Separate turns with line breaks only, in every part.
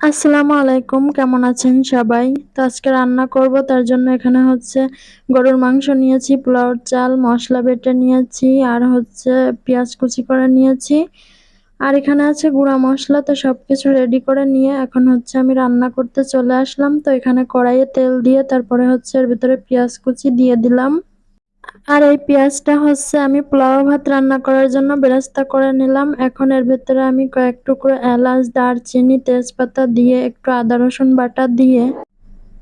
আসসালামু আলাইকুম, কেমন আছেন সবাই? তো আজকে রান্না করব, তার জন্য এখানে হচ্ছে গরুর মাংস নিয়েছি, পোলাওর চাল, মশলা বেটে নিয়েছি, আর হচ্ছে পেঁয়াজ কুচি করে নিয়েছি। আর এখানে আছে গুঁড়া মশলা, তো সব কিছু রেডি করে নিয়ে এখন হচ্ছে আমি রান্না করতে চলে আসলাম। তো এখানে কড়াইয়ে তেল দিয়ে তারপরে হচ্ছে এর ভিতরে পেঁয়াজ কুচি দিয়ে দিলাম। আর এই পেঁয়াজটা হচ্ছে আমি পোলাও ভাত রান্না করার জন্য বেরেস্তা করে নিলাম। এখন এর ভেতরে আমি কয়েক টুকরো এলাচ, দারচিনি, তেজপাতা দিয়ে একটু আদা, রসুন বাটা দিয়ে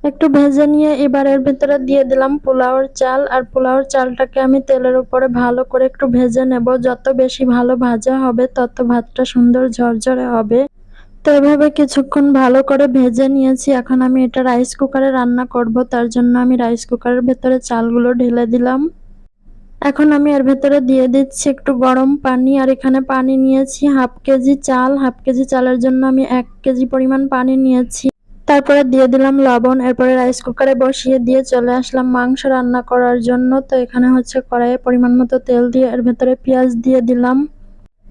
একটু ভেজে নিয়ে এবার এর ভেতরে দিয়ে দিলাম পোলাওর চাল। আর পোলাওর চালটাকে আমি তেলের উপরে ভালো করে একটু ভেজে নেব। যত বেশি ভালো ভাজা হবে, তত ভাতটা সুন্দর ঝরঝরে হবে। তো এভাবে কিছুক্ষণ ভালো করে ভেজে নিয়েছি। এখন আমি এটা রাইস কুকারে রান্না করব। তার জন্য আমি রাইস কুকারের ভেতরে চালগুলো ঢেলে দিলাম। এখন আমি এর ভেতরে দিয়ে দিচ্ছি একটু গরম পানি, আর এখানে পানি নিয়েছি হাফ কেজি চাল। হাফ কেজি চালের জন্য আমি এক কেজি পরিমাণ পানি নিয়েছি। তারপরে দিয়ে দিলাম লবণ, এরপরে রাইস কুকারে বসিয়ে দিয়ে চলে আসলাম মাংস রান্না করার জন্য। তো এখানে হচ্ছে কড়াইয়ে পরিমাণ মতো তেল দিয়ে এর ভেতরে পেঁয়াজ দিয়ে দিলাম।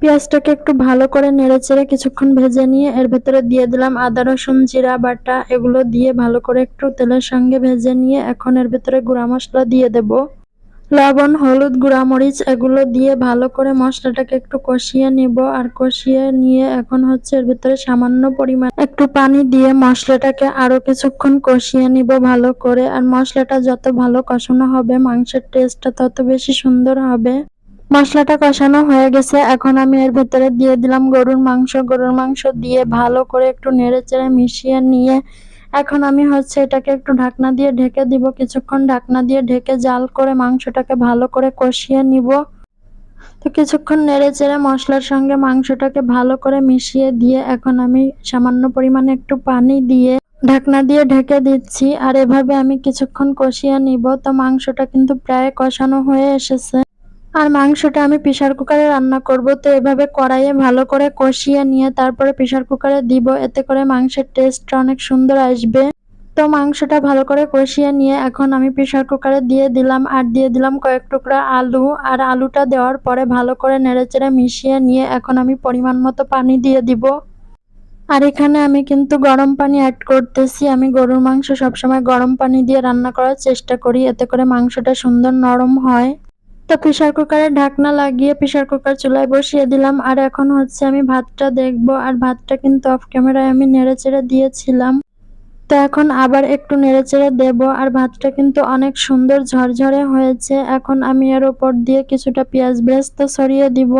পেঁয়াজটাকে একটু ভালো করে নেড়ে চেড়ে কিছুক্ষণ ভেজে নিয়ে এর ভেতরে দিয়ে দিলাম আদা, রসুন, জিরা, বাটা এগুলো দিয়ে ভালো করে একটু তেলের সঙ্গে ভেজে নিয়ে এখন এর ভেতরে গুঁড়া মশলা দিয়ে দেবো। লবণ, হলুদ গুঁড়ামরিচ এগুলো দিয়ে ভালো করে মশলাটাকে একটু কষিয়ে নিব আর কষিয়ে নিয়ে এখন হচ্ছে এর ভিতরে সামান্য পরিমাণ একটু পানি দিয়ে মশলাটাকে আরও কিছুক্ষণ কষিয়ে নিব ভালো করে। আর মশলাটা যত ভালো কষানো হবে, মাংসের টেস্টটা তত বেশি সুন্দর হবে। মশলাটা কষানো হয়ে গেছে। এখন আমি এর ভেতরে দিয়ে দিলাম গরুর মাংস। গরুর মাংস দিয়ে ভালো করে একটু নেড়ে চেড়ে মিশিয়ে নিয়ে এখন আমি হচ্ছে এটাকে একটু ঢাকনা দিয়ে ঢেকে দিব। কিছুক্ষণ ঢাকনা দিয়ে ঢেকে জাল করে মাংসটাকে ভালো করে কষিয়ে নিব। তো কিছুক্ষণ নেড়ে চেড়ে মশলার সঙ্গে মাংসটাকে ভালো করে মিশিয়ে দিয়ে এখন আমি সামান্য পরিমাণে একটু পানি দিয়ে ঢাকনা দিয়ে ঢেকে দিচ্ছি। আর এভাবে আমি কিছুক্ষণ কষিয়ে নিব। তো মাংসটা কিন্তু প্রায় কষানো হয়ে এসেছে। আর মাংসটা আমি প্রেশার কুকারে রান্না করব। তো এভাবে কড়াইয়ে ভালো করে কষিয়ে নিয়ে তারপরে প্রেশার কুকারে দিব। এতে করে মাংসের টেস্টটা অনেক সুন্দর আসবে। তো মাংসটা ভালো করে কষিয়ে নিয়ে এখন আমি প্রেশার কুকারে দিয়ে দিলাম। আর দিয়ে দিলাম কয়েক টুকরা আলু। আর আলুটা দেওয়ার পরে ভালো করে নেড়েচেড়ে মিশিয়ে নিয়ে এখন আমি পরিমাণ মতো পানি দিয়ে দিব। আর এখানে আমি কিন্তু গরম পানি অ্যাড করতেছি। আমি গরুর মাংস সবসময় গরম পানি দিয়ে রান্না করার চেষ্টা করি। এতে করে মাংসটা সুন্দর নরম হয়। তো প্রেশার কুকারে ঢাকনা লাগিয়ে প্রেশার কুকার চুলায় বসিয়ে দিলাম। আর এখন হচ্ছে আমি ভাতটা দেখব। আর ভাতটা কিন্তু অফ ক্যামেরায় আমি নেড়ে চেড়ে দিয়েছিলাম। তো এখন আবার একটু নেড়ে চেড়ে দেব। আর ভাতটা কিন্তু অনেক সুন্দর ঝরঝরে হয়েছে। এখন আমি এর ওপর দিয়ে কিছুটা পেঁয়াজ ব্রেস্তা সরিয়ে দিব।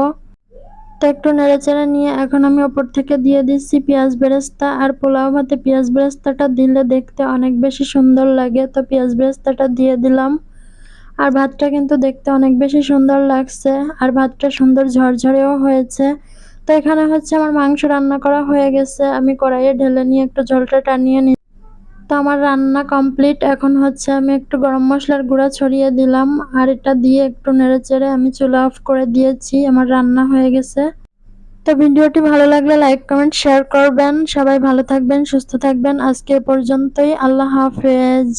তো একটু নেড়ে চেড়ে নিয়ে এখন আমি ওপর থেকে দিয়ে দিচ্ছি পেঁয়াজ বেরেস্তা। আর পোলাও ভাতে পেঁয়াজ বেরেস্তাটা দিলে দেখতে অনেক বেশি সুন্দর লাগে। তো পেঁয়াজ বেরেস্তাটা দিয়ে দিলাম। আর ভাতটা কিন্তু দেখতে অনেক বেশি সুন্দর লাগছে। আর ভাতটা সুন্দর ঝরঝরেও হয়েছে। তো এখানে হচ্ছে আমার মাংস রান্না করা হয়ে গেছে। আমি কড়াইয়ে ঢেলে নিয়ে একটু ঝোলটা টানিয়ে নিই তো আমার রান্না কমপ্লিট। এখন হচ্ছে আমি একটু গরম মশলার গুঁড়া ছড়িয়ে দিলাম। আর এটা দিয়ে একটু নেড়ে চেড়ে আমি চুলা অফ করে দিয়েছি। আমার রান্না হয়ে গেছে। তো ভিডিওটি ভালো লাগলে লাইক, কমেন্ট, শেয়ার করবেন। সবাই ভালো থাকবেন, সুস্থ থাকবেন। আজকে পর্যন্তই। আল্লাহ হাফেজ।